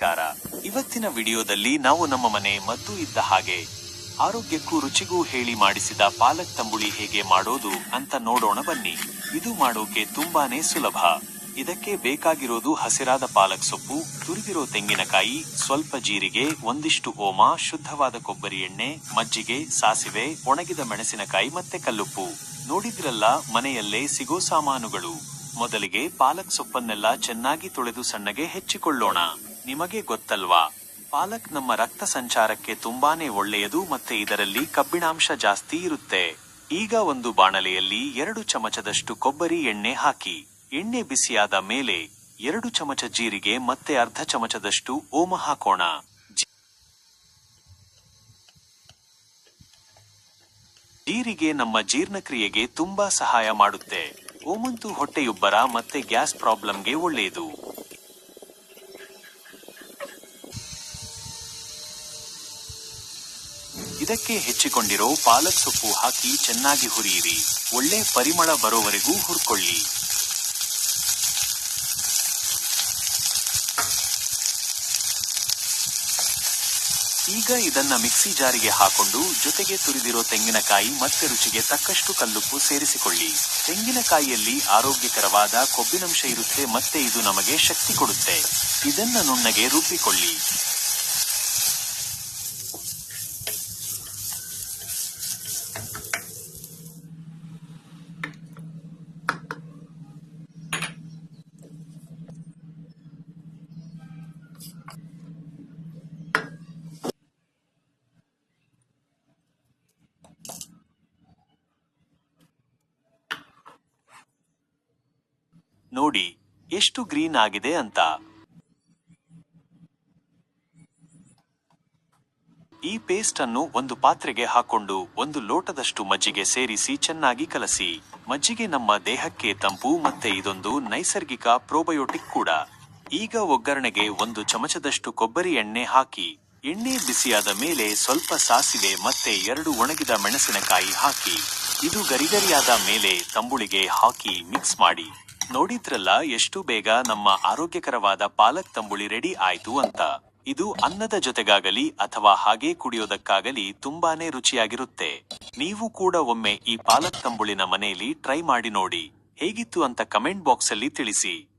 ನಮಸ್ಕಾರ. ಇವತ್ತಿನ ವಿಡಿಯೋದಲ್ಲಿ ನಾವು ನಮ್ಮ ಮನೆ ಮದ್ದು ಇದ್ದ ಹಾಗೆ ಆರೋಗ್ಯಕ್ಕೂ ರುಚಿಗೂ ಹೇಳಿ ಮಾಡಿಸಿದ ಪಾಲಕ್ ತಂಬುಳಿ ಹೇಗೆ ಮಾಡೋದು ಅಂತ ನೋಡೋಣ ಬನ್ನಿ. ಇದು ಮಾಡೋಕೆ ತುಂಬಾನೇ ಸುಲಭ. ಇದಕ್ಕೆ ಬೇಕಾಗಿರೋದು ಹಸಿರಾದ ಪಾಲಕ್ ಸೊಪ್ಪು, ತುರಿದಿರೋ ತೆಂಗಿನಕಾಯಿ, ಸ್ವಲ್ಪ ಜೀರಿಗೆ, ಒಂದಿಷ್ಟು ಓಮ, ಶುದ್ಧವಾದ ಕೊಬ್ಬರಿ ಎಣ್ಣೆ, ಮಜ್ಜಿಗೆ, ಸಾಸಿವೆ, ಒಣಗಿದ ಮೆಣಸಿನಕಾಯಿ ಮತ್ತೆ ಕಲ್ಲುಪ್ಪು. ನೋಡಿದ್ರಲ್ಲ ಮನೆಯಲ್ಲೇ ಸಿಗೋ ಸಾಮಾನುಗಳು. ಮೊದಲಿಗೆ ಪಾಲಕ್ ಸೊಪ್ಪನ್ನೆಲ್ಲ ಚೆನ್ನಾಗಿ ತೊಳೆದು ಸಣ್ಣಗೆ ಹೆಚ್ಚಿಕೊಳ್ಳೋಣ. ನಿಮಗೆ ಗೊತ್ತಲ್ವಾ? ಪಾಲಕ್ ನಮ್ಮ ರಕ್ತ ಸಂಚಾರಕ್ಕೆ ತುಂಬಾನೇ ಒಳ್ಳೆಯದು ಮತ್ತೆ ಇದರಲ್ಲಿ ಕಬ್ಬಿಣಾಂಶ ಜಾಸ್ತಿ ಇರುತ್ತೆ. ಈಗ ಒಂದು ಬಾಣಲೆಯಲ್ಲಿ ಎರಡು ಚಮಚದಷ್ಟು ಕೊಬ್ಬರಿ ಎಣ್ಣೆ ಹಾಕಿ, ಎಣ್ಣೆ ಬಿಸಿಯಾದ ಮೇಲೆ ಎರಡು ಚಮಚ ಜೀರಿಗೆ ಮತ್ತೆ ಅರ್ಧ ಚಮಚದಷ್ಟು ಓಮ ಹಾಕೋಣ. ಜೀರಿಗೆ ನಮ್ಮ ಜೀರ್ಣಕ್ರಿಯೆಗೆ ತುಂಬಾ ಸಹಾಯ ಮಾಡುತ್ತೆ. ಓಮಂತು ಹೊಟ್ಟೆಯುಬ್ಬರ ಮತ್ತೆ ಗ್ಯಾಸ್ ಪ್ರಾಬ್ಲಮ್ಗೆ ಒಳ್ಳೆಯದು ಇದಕ್ಕೆ ಹೆಚ್ಚಿಕೊಂಡಿರೋ ಪಾಲಕ್ ಸೊಪ್ಪು ಹಾಕಿ ಚೆನ್ನಾಗಿ ಹುರಿಯಿರಿ. ಒಳ್ಳೆ ಪರಿಮಳ ಬರೋವರೆಗೂ ಹುರ್ಕೊಳ್ಳಿ. ಈಗ ಇದನ್ನ ಮಿಕ್ಸಿ ಜಾರಿಗೆ ಹಾಕೊಂಡು ಜೊತೆಗೆ ತುರಿದಿರೋ ತೆಂಗಿನಕಾಯಿ ಮತ್ತೆ ರುಚಿಗೆ ತಕ್ಕಷ್ಟು ಕಲ್ಲುಪ್ಪು ಸೇರಿಸಿಕೊಳ್ಳಿ. ತೆಂಗಿನಕಾಯಿಯಲ್ಲಿ ಆರೋಗ್ಯಕರವಾದ ಕೊಬ್ಬಿನಂಶ ಇರುತ್ತೆ, ಮತ್ತೆ ಇದು ನಮಗೆ ಶಕ್ತಿ ಕೊಡುತ್ತೆ. ಇದನ್ನ ನುಣ್ಣಗೆ ರುಬ್ಬಿಕೊಳ್ಳಿ. ನೋಡಿ, ಎಷ್ಟು ಗ್ರೀನ್ ಆಗಿದೆ ಅಂತ. ಈ ಪೇಸ್ಟ್ ಅನ್ನು ಒಂದು ಪಾತ್ರೆಗೆ ಹಾಕೊಂಡು ಒಂದು ಲೋಟದಷ್ಟು ಮಜ್ಜಿಗೆ ಸೇರಿಸಿ ಚೆನ್ನಾಗಿ ಕಲಸಿ. ಮಜ್ಜಿಗೆ ನಮ್ಮ ದೇಹಕ್ಕೆ ತಂಪು ಮತ್ತೆ ಇದೊಂದು ನೈಸರ್ಗಿಕ ಪ್ರೋಬಯೋಟಿಕ್ ಕೂಡ. ಈಗ ಒಗ್ಗರಣೆಗೆ ಒಂದು ಚಮಚದಷ್ಟು ಕೊಬ್ಬರಿ ಎಣ್ಣೆ ಹಾಕಿ. ಎಣ್ಣೆ ಬಿಸಿಯಾದ ಮೇಲೆ ಸ್ವಲ್ಪ ಸಾಸಿವೆ ಮತ್ತೆ ಎರಡು ಒಣಗಿದ ಮೆಣಸಿನಕಾಯಿ ಹಾಕಿ. ಇದು ಗರಿಗರಿಯಾದ ಮೇಲೆ ತಂಬುಳಿಗೆ ಹಾಕಿ ಮಿಕ್ಸ್ ಮಾಡಿ. ನೋಡಿದ್ರಲ್ಲ ಎಷ್ಟು ಬೇಗ ನಮ್ಮ ಆರೋಗ್ಯಕರವಾದ ಪಾಲಕ್ ತಂಬುಳಿ ರೆಡಿ ಆಯ್ತು ಅಂತ. ಇದು ಅನ್ನದ ಜೊತೆಗಾಗಲಿ ಅಥವಾ ಹಾಗೆ ಕುಡಿಯೋದಕ್ಕಾಗಲಿ ತುಂಬಾನೇ ರುಚಿಯಾಗಿರುತ್ತೆ. ನೀವು ಕೂಡ ಒಮ್ಮೆ ಈ ಪಾಲಕ್ ತಂಬುಳಿನ ಮನೆಯಲ್ಲಿ ಟ್ರೈ ಮಾಡಿ ನೋಡಿ. ಹೇಗಿತ್ತು ಅಂತ ಕಮೆಂಟ್ ಬಾಕ್ಸ್ ಅಲ್ಲಿ ತಿಳಿಸಿ.